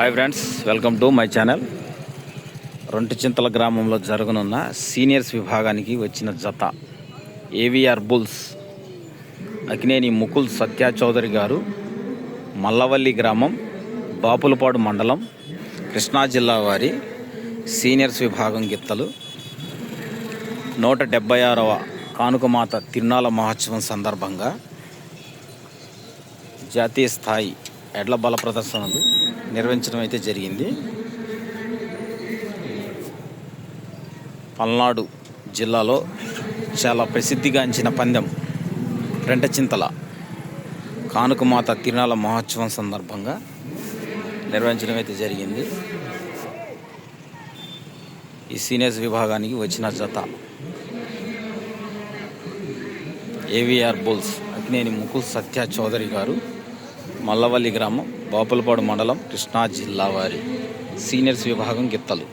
Hi friends welcome to my channel Chintala గ్రామంలో జరగనున్న seniors విభాగానికి వచ్చిన జత ఏవిఆర్ బుల్స్ అకినేని ముకుల్ సత్య చౌదరి గారు మల్లవల్లి గ్రామం బాపులపాడు మండలం కృష్ణా జిల్లా వారి సీనియర్స్ విభాగం గిత్తలు. నూట డెబ్బై ఆరవ కానుకమాత తిరునాళ మహోత్సవం సందర్భంగా జాతీయ స్థాయి ఎడ్ల బల ప్రదర్శనలు నిర్వహించడం అయితే జరిగింది. పల్నాడు జిల్లాలో చాలా ప్రసిద్ధిగాంచిన పందెం రెంటచింతల కానుకమాత తిరునాళ మహోత్సవం సందర్భంగా నిర్వహించడం అయితే జరిగింది. ఈ సీనియర్స్ విభాగానికి వచ్చిన జత ఏవిఆర్ బుల్స్ అక్నేని ముకుల్ సత్య చౌదరి గారు మల్లవల్లి గ్రామం బాపులపాడు మండలం కృష్ణా జిల్లా వారి సీనియర్స్ విభాగం గిత్తలు.